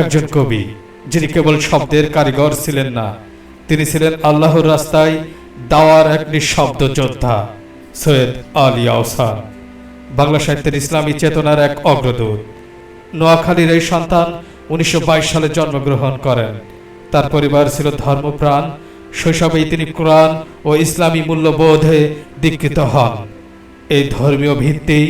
একজন কবি, যিনি কেবল শব্দের কারিগর ছিলেন না, তিনি ছিলেন আল্লাহর রাস্তায় দাওয়ার এক নিঃশব্দ যোদ্ধা, সৈয়দ আলী আহসান বাংলা সাহিত্যের ইসলামী চেতনার এক অগ্রদূত। নোয়াখালীর এই সন্তান উনিশশো বাইশ সালে জন্মগ্রহণ করেন। তার পরিবার ছিল ধর্মপ্রাণ, শৈশবেই তিনি কোরআন ও ইসলামী মূল্যবোধে দীক্ষিত হন। এই ধর্মীয় ভিত্তি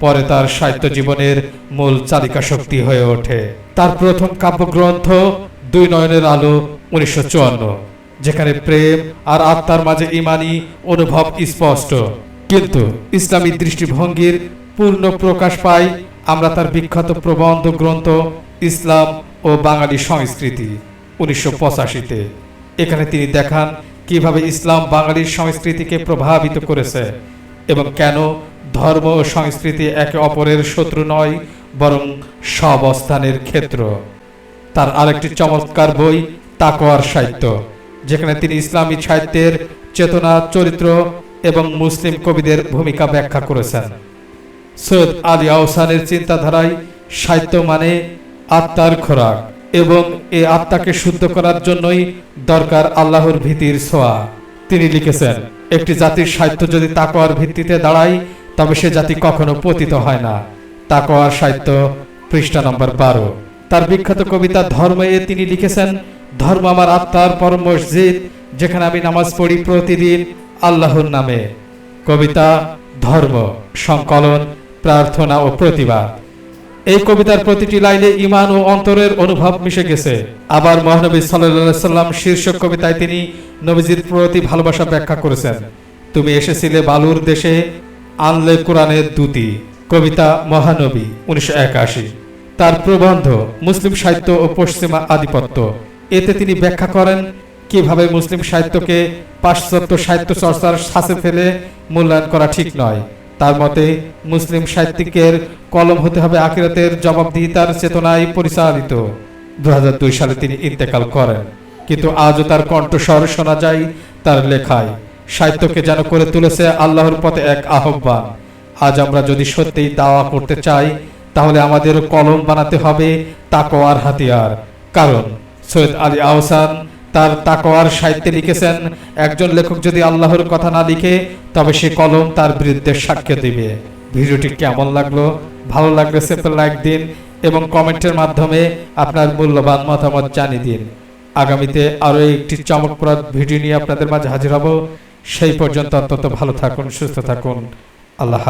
পরে তার সাহিত্য জীবনের মূল চালিকা শক্তি হয়ে ওঠে। তার প্রথম কাব্যগ্রন্থ দুই নয়নের আলো উনিশশো চুয়ান্ন, যেখানে প্রেম আর আত্মার মাঝে ইমানি অনুভব স্পষ্ট। কিন্তু ইসলামী দৃষ্টিভঙ্গির পূর্ণ প্রকাশ পাই আমরা তার বিখ্যাত প্রবন্ধ গ্রন্থ ইসলাম ও বাঙালি সংস্কৃতি উনিশশো পঁচাশিতে। এখানে তিনি দেখান কীভাবে ইসলাম বাঙালির সংস্কৃতিকে প্রভাবিত করেছে এবং কেন ধর্ম ও সংস্কৃতি একে অপরের শত্রু নয়, বরং সবস্থানের ক্ষেত্র। তার আরেকটি চমৎকার বই তাকোয়ার সাহিত্য, যেখানে তিনি ইসলামী সাহিত্যের চেতনা, চরিত্র এবং মুসলিম কবিদের ভূমিকা ব্যাখ্যা করেছেন। সৈয়দ আলী আহসানের চিন্তাধারায় সাহিত্য মানে আত্মার খোরাক এবং এই আত্মাকে শুদ্ধ করার জন্যই দরকার আল্লাহর ভীতির ছোঁয়া। তিনি লিখেছেন, একটি জাতির সাহিত্য যদি তাকওয়ার ভিত্তিতে দাঁড়ায় তবে সে জাতি কখনো পতিত হয় না। তাকওয়ার সাহিত্য পৃষ্ঠা নম্বর বারো। তার বিখ্যাত কবিতা ধর্মে তিনি লিখেছেন ধর্ম আমার আত্মার পরম মসজিদ যেখানে আমি নামাজ পড়ি প্রতিদিন আল্লাহর নামে। কবিতা ধর্ম সংকলন প্রার্থনা ও প্রতিভা। এই কবিতার প্রতিটি লাইনে ইমান ও অন্তরের অনুভব মিশে গেছে। আবার মহানবী সাল্লাহ সাল্লাম শীর্ষক কবিতায় তিনি নবীজির প্রতি ভালোবাসা ব্যাখ্যা করেছেন তুমি এসেছিলে বালুর দেশে আনলে কোরআনের দুতি কবিতা মহানবী, উনিশশো একাশি। তার প্রবন্ধ মুসলিম সাহিত্য ও পশ্চিমা আধিপত্য। এতে তিনি ব্যাখ্যা করেন কীভাবে মুসলিম সাহিত্যকে পাশ্চাত্য সাহিত্য চর্চার সাথে ফেলে মূল্যায়ন করা ঠিক নয়। তার মতে, মুসলিম সাহিত্যিকের কলম হতে হবে আকিরাতের জবাবদিহিতার চেতনায় পরিচালিত। দু সালে তিনি ইন্তেকাল করেন। কিন্তু আজও তার কণ্ঠস্বর শোনা যায় তার লেখায়। সাহিত্যকে যেন করে তুলেছে আল্লাহর পথে এক আহ্বান। আজ আমরা যদি সত্যিই দাওয়া করতে চাই, তাহলে আমাদের কলম বানাতে হবে তাকোয়ার হাতিয়ার। কারণ সৈয়দ আলী আহসান তার তাকোয়ার সাহিত্যে লিখেছেন, একজন লেখক যদি আল্লাহর কথা না লিখে, তবে সে কলম তার বিরুদ্ধে সাক্ষ্য দিবে। ভিডিওটি কেমন লাগল? ভালো লাগলে সিম্পল লাইক দিন এবং কমেন্টের মাধ্যমে আপনার মূল্যবান মতামত জানিয়ে দিন। আগামীতে আরও একটি চমকপ্রদ ভিডিও নিয়ে আপনাদের মাঝে হাজির হব। সেই পর্যন্ত অন্তত ভালো থাকুন সুস্থ থাকুন। আল্লাহ